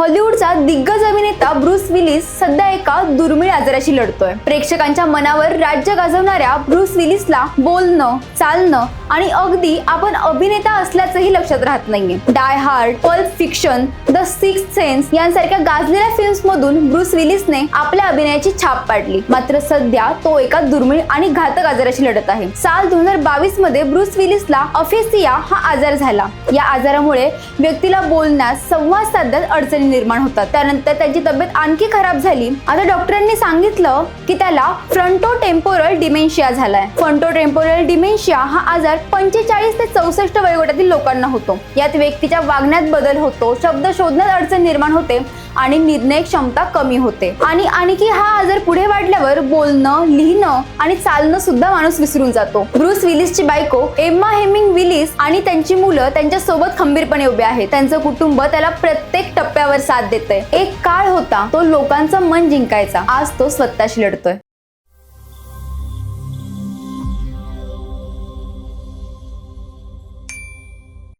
हॉलिवूडचा दिग्गज अभिनेता Bruce Willis सध्या एका दुर्मिळ आजाराशी लढतोय. प्रेक्षकांच्या मनावर राज्य गाजवणाऱ्या ब्रुस विलिसला बोलणं चालणं आणि अगदी आपण अभिनेता असल्याचंही लक्षात राहत नाहीये. Die hard pulp fiction the six sense यांसारख्या गाजलेल्या फिल्म्स मधून ब्रुस विलिसने आपल्या अभिनयाची छाप पाडली. मात्र सध्या तो एका दुर्मिळ आणि घातक आजाराशी लढत आहे. साल दोन हजार बावीसमध्ये ब्रुस विलिसला अफेसिया हा आजार झाला. या आजारामुळे व्यक्तीला बोलण्यास संवाद साधण्यात अडचणी निर्माण होतात. त्यानंतर त्याची तब्येत आणखी खराब झाली. आता डॉक्टरांनी सांगितलं की त्याला फ्रंटो टेम्पोरल डिमेन्शिया झालाय. फ्रंटो टेम्पोरल डिमेन्शिया हा आजार पंचेचाळीस ते चौसष्ट वयोगटातील लोकांना होतो. यात व्यक्तीच्या वागण्यात बदल होतो शब्द शोधण्यात अडचण निर्माण होते आणि निर्णय क्षमता कमी होते. आणि आणखी हा आजार पुढे वाढल्यावर बोलणं लिहिणं आणि चालणं सुद्धा माणूस विसरून जातो. ब्रुस विलिसची बायको एम्मा हेमिंग विलिस आणि त्यांची मुलं त्यांच्यासोबत खंबीरपणे उभे आहेत. त्यांचं कुटुंब त्याला प्रत्येक टप्प्यावर साथ देतंय. एक काळ होता तो लोकांचं मन जिंकायचा. आज तो स्वतःशी लढतोय.